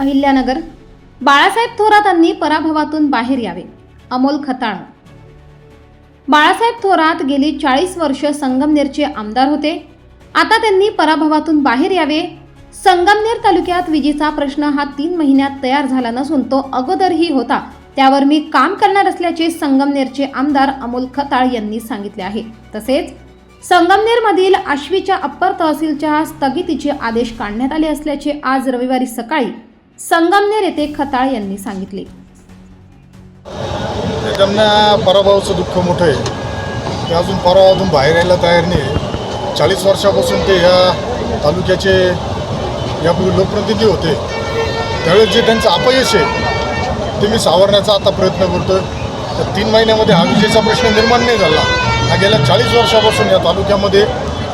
अहिल्यानगर. बाळासाहेब थोरातांनी पराभवातून बाहेर यावे. अमोल खताळ. बाळासाहेब थोरात गेली चाळीस वर्ष संगमनेरचे आमदार होते. आता त्यांनी पराभवातून बाहेर यावे. संगमनेर तालुक्यात विजेचा प्रश्न हा तीन महिन्यात तयार झाला नसून तो अगोदरही होता. त्यावर मी काम करणार असल्याचे संगमनेरचे आमदार अमोल खताळ यांनी सांगितले आहे. तसेच संगमनेरमधील आश्वीच्या अप्पर तहसीलच्या स्थगितीचे आदेश काढण्यात आले असल्याचे आज रविवारी सकाळी संगमनेर येथे खताळ यांनी सांगितले. त्यांना पराभवाचं दुःख मोठं आहे. ते अजून पराभवातून बाहेर यायला तयार नाही चाळीस वर्षापासून ते ह्या तालुक्याचे यापूर्वी लोकप्रतिनिधी होते. त्यावेळेस जे त्यांचं अपयश आहे ते मी सावरण्याचा आता प्रयत्न करतो तर तीन महिन्यामध्ये हा विजेचा प्रश्न निर्माण नाही झाला. हा गेल्या चाळीस वर्षापासून या तालुक्यामध्ये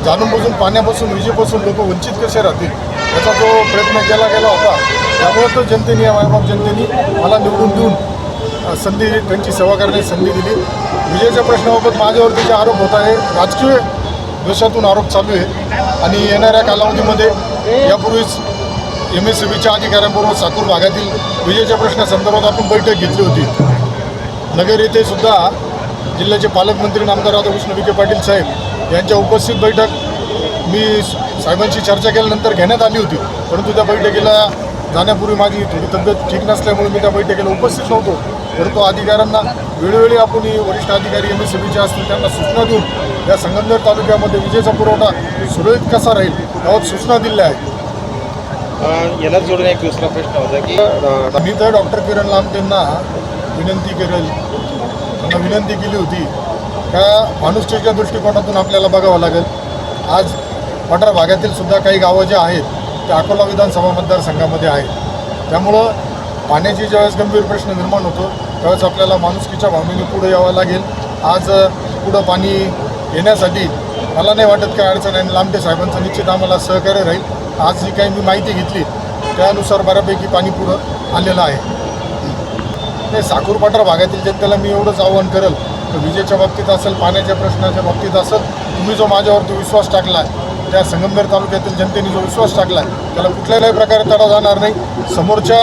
जाणून बुजून पाण्यापासून विजेपासून लोक वंचित कसे राहतील? याचा जो प्रयत्न केला गेला होता त्यामुळे तो जनतेने या मायबाप जनतेने मला निवडून देऊन संधी त्यांची सेवा करण्याची संधी दिली. विजेच्या प्रश्नाबाबत माझ्यावरती जे आरोप होत आहे. राजकीय द्वेषातून आरोप चालू आहे. आणि येणाऱ्या कालावधीमध्ये यापूर्वीच एम एस सी बीच्या अधिकाऱ्यांबरोबर साकूर भागातील विजेच्या प्रश्नासंदर्भात आपण बैठक घेतली होती. नगर येथे सुद्धा जिल्ह्याचे पालकमंत्री नामदार राधाकृष्ण विखे पाटील साहेब यांच्या उपस्थित बैठक मी साहेबांशी चर्चा केल्यानंतर घेण्यात आली होती. परंतु त्या बैठकीला जाण्यापूर्वी माझी थोडी तब्येत ठीक नसल्यामुळे मी त्या बैठकीला उपस्थित नव्हतो. परंतु अधिकाऱ्यांना वेळोवेळी आपण वरिष्ठ अधिकारी एम एस सी असतील त्यांना सूचना देऊन या संगमनेर तालुक्यामध्ये विजेचा पुरवठा सुरळीत कसा राहील याबाबत सूचना दिल्या आहेत. याला जोडून एक दुसरा प्रश्न होता की मी तर डॉक्टर किरण लांबटेंना विनंती करेल त्यांना विनंती केली होती का माणुसकीच्या दृष्टिकोनातून आपल्याला बघावं लागेल. आज पठार भागातील सुद्धा काही गावं जे आहेत ते अकोला विधानसभा मतदारसंघामध्ये आहेत. त्यामुळं पाण्याची ज्यावेळेस गंभीर प्रश्न निर्माण होतो त्यावेळेस आपल्याला माणुसकीच्या भावनेने पुढे यावं लागेल. आज पुढं पाणी येण्यासाठी मला नाही वाटत काय अडचण आणि लांबटे साहेबांचं निश्चित आम्हाला सहकार्य राहील. आज जी काही मी माहिती घेतली त्यानुसार बऱ्यापैकी पाणी पुढं आलेलं आहे. नाही साकूर पठार भागातील जनतेला मी एवढंच आव्हान करेल तर विजेच्या बाबतीत असेल पाण्याच्या प्रश्नाच्या बाबतीत असेल तुम्ही जो माझ्यावरती विश्वास टाकला आहे त्या संगमनेर तालुक्यातील जनतेने जो विश्वास टाकला त्याला कुठल्याही प्रकारे तडा जाणार नाही. समोरच्या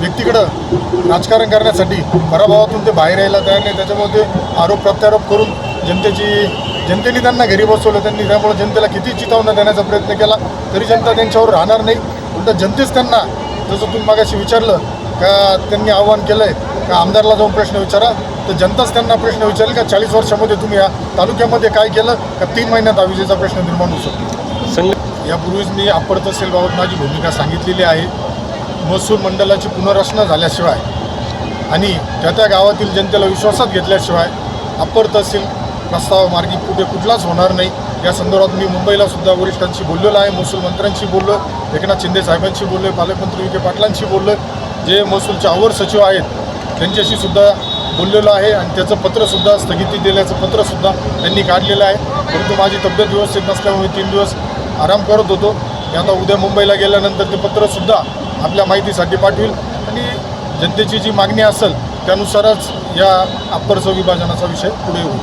व्यक्तीकडं राजकारण करण्यासाठी पराभवातून ते बाहेर यायला तयार नाही. त्याच्यामुळे ते आरोप प्रत्यारोप करून जनतेची जनतेने त्यांना घरी बसवलं. त्यांनी त्यामुळे जनतेला किती चितावणं देण्याचा प्रयत्न केला तरी जनता त्यांच्यावर राहणार नाही. उलट जनतेच त्यांना जसं तुम्ही मागाशी विचारलं का त्यांनी आव्हान केलं आहे का आमदारला जाऊन प्रश्न विचारा तर जनताच त्यांना प्रश्न विचारेल का चाळीस वर्षामध्ये तुम्ही या तालुक्यामध्ये काय केलं का तीन महिन्यात हा विजेचा प्रश्न निर्माण होऊ शकतो? संघ यापूर्वीच मी अप्पर तहसीलबाबत माझी भूमिका सांगितलेली आहे. महसूल मंडळाची पुनर्रचना झाल्याशिवाय आणि त्या त्या गावातील जनतेला विश्वासात घेतल्याशिवाय अप्पर तहसील प्रस्तावामार्गी कुठे कुठलाच होणार नाही. या संदर्भात मी मुंबईला सुद्धा वरिष्ठांशी बोललेलो आहे महसूल मंत्र्यांशी बोललो एकनाथ शिंदे साहेबांशी बोललो पालकमंत्री विखे पाटलांशी बोललो जे महसूलचे अवर सचिव आहेत त्यांच्याशी सुद्धा बोललेलो आहे आणि त्याचं पत्रसुद्धा स्थगिती दिल्याचं पत्रसुद्धा त्यांनी काढलेलं आहे. परंतु माझी तब्येत व्यवस्थित नसल्यामुळे तीन दिवस आराम करत होतो. मी आता उद्या मुंबईला गेल्यानंतर ते पत्रसुद्धा आपल्या माहितीसाठी पाठवील. आणि जनतेची जी मागणी असेल त्यानुसारच या अप्परचं विभाजनाचा विषय पुढे होईल